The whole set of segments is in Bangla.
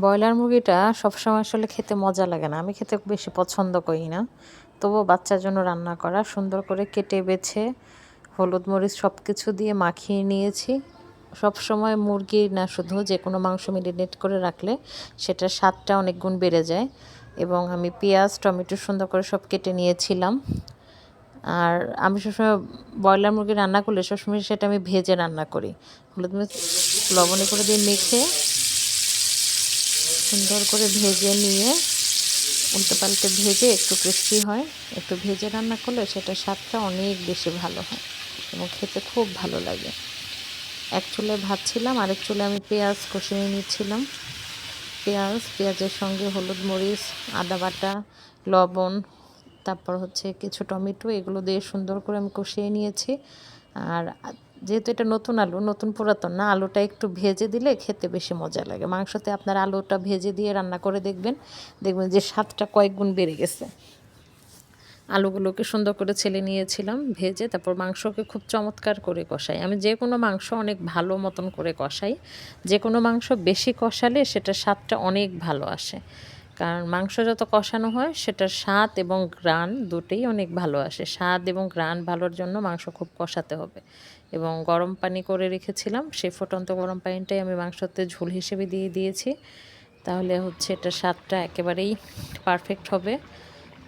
ব্রয়লার মুরগিটা সবসময় আসলে খেতে মজা লাগে না। আমি খেতে বেশি পছন্দ করি না। তবুও বাচ্চার জন্য রান্না করা, সুন্দর করে কেটে বেছে, হলুদ মরিচ সব কিছু দিয়ে মাখিয়ে নিয়েছি। সব সময় মুরগি না, শুধু যে কোনো মাংস মেরিনেট করে রাখলে সেটার স্বাদটা অনেক গুণ বেড়ে যায়। এবং আমি পেঁয়াজ, টমেটো সুন্দর করে সব কেটে নিয়েছিলাম। আর আমি সবসময় ব্রয়লার মুরগি রান্না করলে সবসময় সেটা আমি ভেজে রান্না করি। হলুদ মরিচ, লবণে করে দিয়ে মেখে সুন্দর করে ভেজে নিয়ে উল্টো পাল্টে ভেজে একটু ক্রিস্পি হয়। একটু ভেজে রান্না করলে সেটা স্বাদটা অনেক বেশি ভালো হয় এবং খেতে খুব ভালো লাগে। এক চুলে ভাত ছিলাম, আরেক চুলে আমি পেঁয়াজ কষিয়ে নিচ্ছিলাম। পেঁয়াজ, পেঁয়াজের সঙ্গে হলুদ মরিচ, আদা বাটা, লবণ, তারপর হচ্ছে কিছু টমেটো, এগুলো দিয়ে সুন্দর করে আমি কষিয়ে নিয়েছি। আর যেহেতু এটা নতুন আলু, নতুন পুরাতন না, আলুটা একটু ভেজে দিলে খেতে বেশি মজা লাগে। মাংসতে আপনার আলুটা ভেজে দিয়ে রান্না করে দেখবেন দেখবেন যে স্বাদটা কয়েক গুণ বেড়ে গেছে। আলুগুলোকে সুন্দর করে ছেলে নিয়েছিলাম, ভেজে তারপর মাংসকে খুব চমৎকার করে কষাই। আমি যে কোনো মাংস অনেক ভালো মতন করে কষাই। যে কোনো মাংস বেশি কষালে সেটা স্বাদটা অনেক ভালো আসে। কারণ মাংস যত কষানো হয়, সেটার স্বাদ এবং গ্রান দুটোই অনেক ভালো আসে। স্বাদ এবং গ্রান ভালোর জন্য মাংস খুব কষাতে হবে। এবং গরম পানি করে রেখেছিলাম সেই ফুটন্ত গরম পানিটাই আমি মাংসতে ঝোল হিসেবে দিয়ে দিয়েছি। তাহলে হচ্ছে এটা স্বাদটা একেবারেই পারফেক্ট হবে।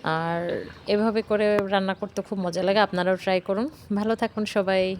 আর এভাবে করে রান্না করতে খুব মজা লাগে। আপনারাও ট্রাই করুন। ভালো থাকুন সবাই।